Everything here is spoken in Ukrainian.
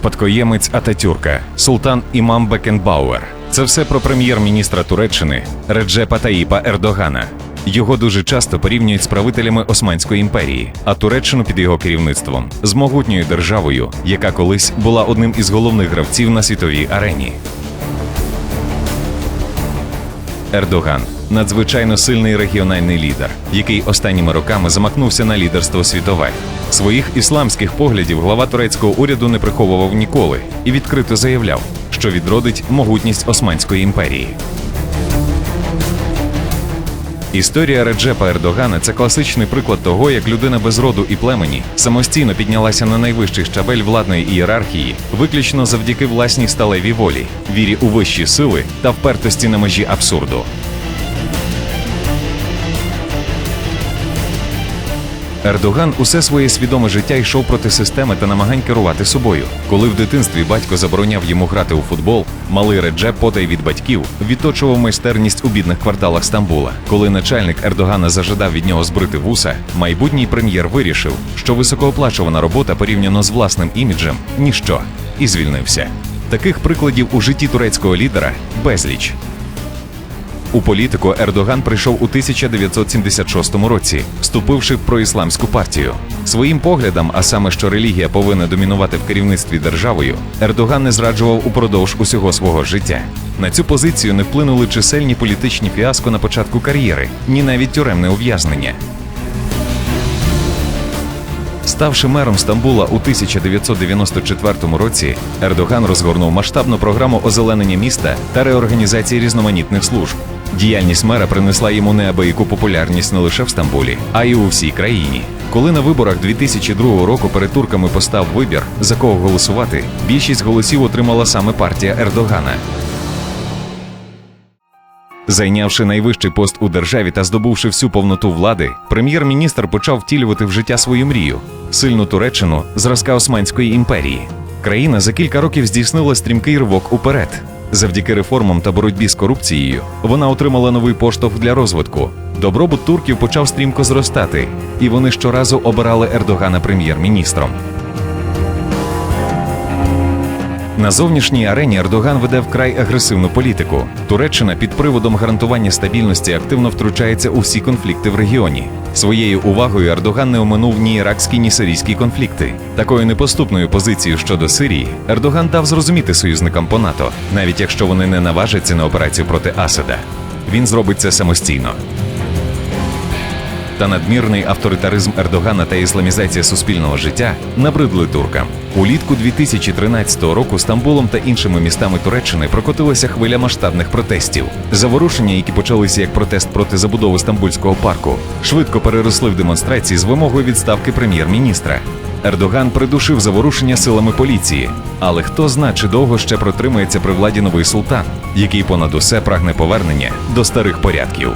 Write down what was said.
спадкоємець Ататюрка, султан Імам Бекенбауер. Це все про прем'єр-міністра Туреччини Реджепа Таїпа Ердогана. Його дуже часто порівнюють з правителями Османської імперії, а Туреччину під його керівництвом з могутньою державою, яка колись була одним із головних гравців на світовій арені. Ердоган надзвичайно сильний регіональний лідер, який останніми роками замахнувся на лідерство світове. Своїх ісламських поглядів глава турецького уряду не приховував ніколи і відкрито заявляв, що відродить могутність Османської імперії. Історія Реджепа Ердогана це класичний приклад того, як людина без роду і племені самостійно піднялася на найвищий щабель владної ієрархії, виключно завдяки власній сталевій волі, вірі у вищі сили та впертості на межі абсурду. Ердоган усе своє свідоме життя йшов проти системи та намагань керувати собою. Коли в дитинстві батько забороняв йому грати у футбол, малий Реджеп потай від батьків відточував майстерність у бідних кварталах Стамбула. Коли начальник Ердогана зажадав від нього збрити вуса, майбутній прем'єр вирішив, що високооплачувана робота порівняно з власним іміджем ніщо, і звільнився. Таких прикладів у житті турецького лідера безліч. У політику Ердоган прийшов у 1976 році, вступивши в проісламську партію. Своїм поглядам, а саме що релігія повинна домінувати в керівництві державою, Ердоган не зраджував упродовж усього свого життя. На цю позицію не вплинули чисельні політичні фіаско на початку кар'єри, ні навіть тюремне ув'язнення. Ставши мером Стамбула у 1994 році, Ердоган розгорнув масштабну програму озеленення міста та реорганізації різноманітних служб. Діяльність мера принесла йому неабияку популярність не лише в Стамбулі, а й у всій країні. Коли на виборах 2002 року перед турками постав вибір, за кого голосувати, більшість голосів отримала саме партія Ердогана. Зайнявши найвищий пост у державі та здобувши всю повноту влади, прем'єр-міністр почав втілювати в життя свою мрію сильну Туреччину зразка Османської імперії. Країна за кілька років здійснила стрімкий ривок уперед. Завдяки реформам та боротьбі з корупцією вона отримала новий поштовх для розвитку. Добробут турків почав стрімко зростати, і вони щоразу обирали Ердогана прем'єр-міністром. На зовнішній арені Ердоган веде вкрай агресивну політику. Туреччина під приводом гарантування стабільності активно втручається у всі конфлікти в регіоні. Своєю увагою Ердоган не оминув ні іракські, ні сирійські конфлікти. Такою непоступною позицією щодо Сирії Ердоган дав зрозуміти союзникам по НАТО, навіть якщо вони не наважаться на операцію проти Асада. Він зробить це самостійно та надмірний авторитаризм Ердогана та ісламізація суспільного життя набридли туркам. Улітку 2013 року Стамбулом та іншими містами Туреччини прокотилася хвиля масштабних протестів. Заворушення, які почалися як протест проти забудови стамбульського парку, швидко переросли в демонстрації з вимогою відставки прем'єр-міністра. Ердоган придушив заворушення силами поліції, але хто зна, чи довго ще протримається при владі новий султан, який понад усе прагне повернення до старих порядків.